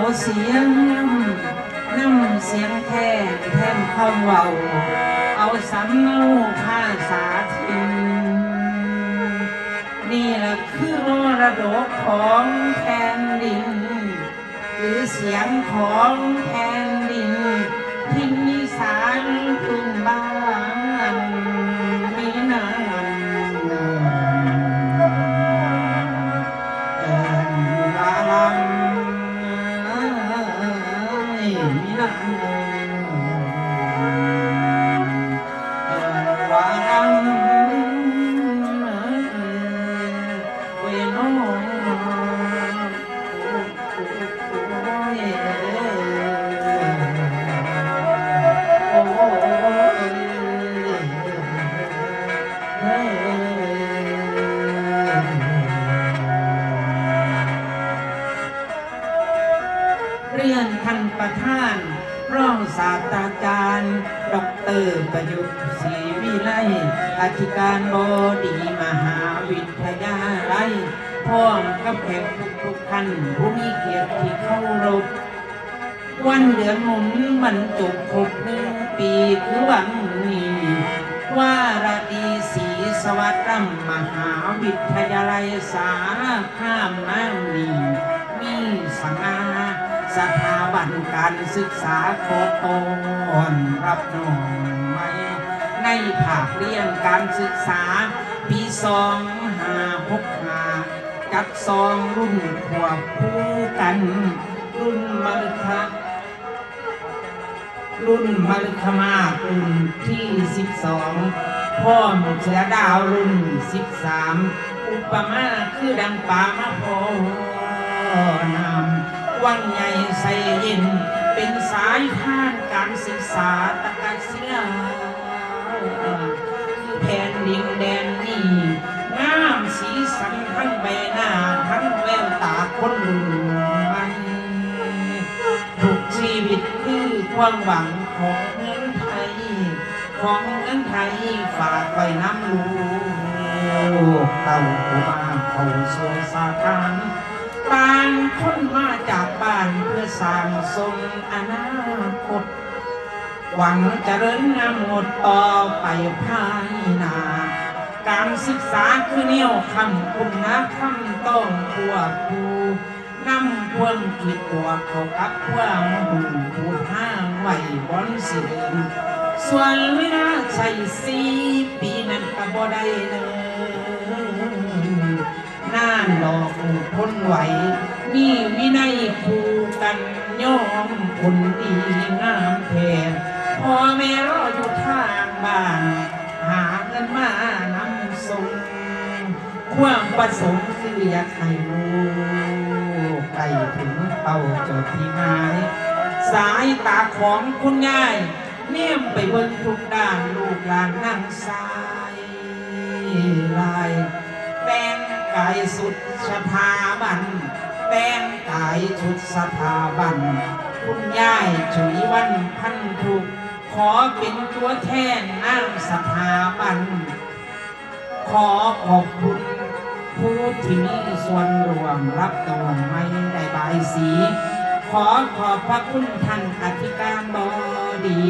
เอาเสียงน้ำเสียงแท้แทนคำเว้าเอาสำเนาภาษาถิ่นนี่แหละคือมรดกของแผ่นดิน หรือเสียงของแผ่นดิน ทินนิสานพื้นบ้าน ตอรประยุทธ์ศรีวิไลอธิการบดีมหาวิทยาลัยพร้อมกับแขกทุกๆท่านผู้มีเกียรติที่เคารพวันเดือนหมุนบรรจุครบหนึ่งปีคือวันนี้ว่าราตรีศรีสวัสดิ์มหาวิทยาลัยสาข้ามน้ำนีมีสง่าสถา บันการศึกษาโคตอนรับน้องไว้ในภาคเรียนการศึกษา ปีสองหาหกหาจัดซองรุ่นขวบคู่กัน รุ่นมรครุ่นมฤคมาศรุ่นที่12พ่อมเสือดาวรุ่น13อุปมาคือดังป่ามะโพนา วังใหญ่ใส่เย็น เป็นสายข้านการศึกษาตะกัศิลาคือแผ่นดินแดนนี้งามสีสันทั้งใบหน้า ทั้งแววตาคนรุ่นใหม่ทุกชีวิตคือความหวังของเงินไทย ของเงินไทยฝากไว้น้ำลูกเต่าผู้มาเขาสู่สาทานางคนมาจากบ้านเพื่อสร้างสมอนาคต หวังเจริญงามงดต่อไปภายหน้าการศึกษาคือเนี่ยวคำคุณนะคำต้องควบคูนำความคิดบวเขากับความหูพูดห้างไหวบอนเสือมส่วนเวลาใช้สีปีนั้นก็บ่ได้เลยานดอกพ้นไหวนี่วินัยคู่กันย่อมคนดีงามแทนพ่อแม่รออยู่ทางบ้าน หาเงินมานำส่งความประสงค์คืออยากให้ลูกไปถึงเป้าจดที่หมายสายตาของคุณยายเนียมไปเบิ่งทุกด้านลูกหลานนั่งสายลายายสุดสถาบันแต่งกายชุดสถาบัน คุณยายฉุยวันพันทุกขอเป็นตัวแทนนั่งสถาบัน ขอขอบคุณผู้ที่มีส่วนรวมรับตรงไม่ได้บายสี ขอขอบพระคุณท่านอธิการบดี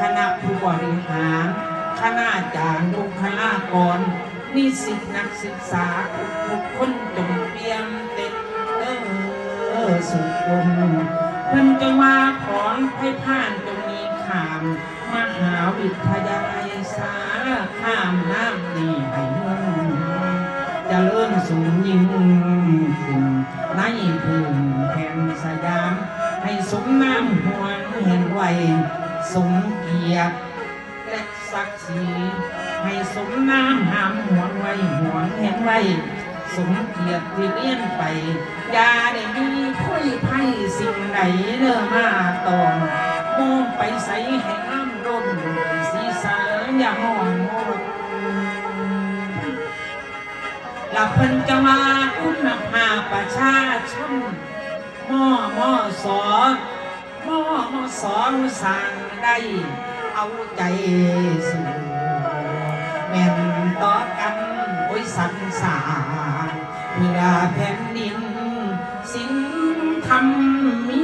คณะผู้บริหาร คณะอาจารย์บุคลากร นิสิตนักศึกษาทุกคนจงเปี่ยมเต็มเออสุขมเพิ่นจะมาขอนให้ผ่านจงมีขาม มหาวิทยาลัยสารข้ามน้ำดีให้เมืองจะเริ่มสูงยิ่งขึ้นในพื้นแผ่นสยาม ให้สมน้ำหวเห็นไวสมเกียรติและศักดิ์ศรีให้สมน้ำหามหว งไว้หวงเห็นไว้สมเกียรติที่เลี้ยนไปอย่าได้มีคเนื้อมาตองมองไปใสให้น้ำร่นสีสาอย่ามองมดหลับเพิ่นจะมาคุณภาประชาชนม่อม่อสอม่อม่อสอนสั่งได้เอาใจสู่แม่นต่อกัน ยสันสารเพื่อแผ่นดิน สินธรรมมี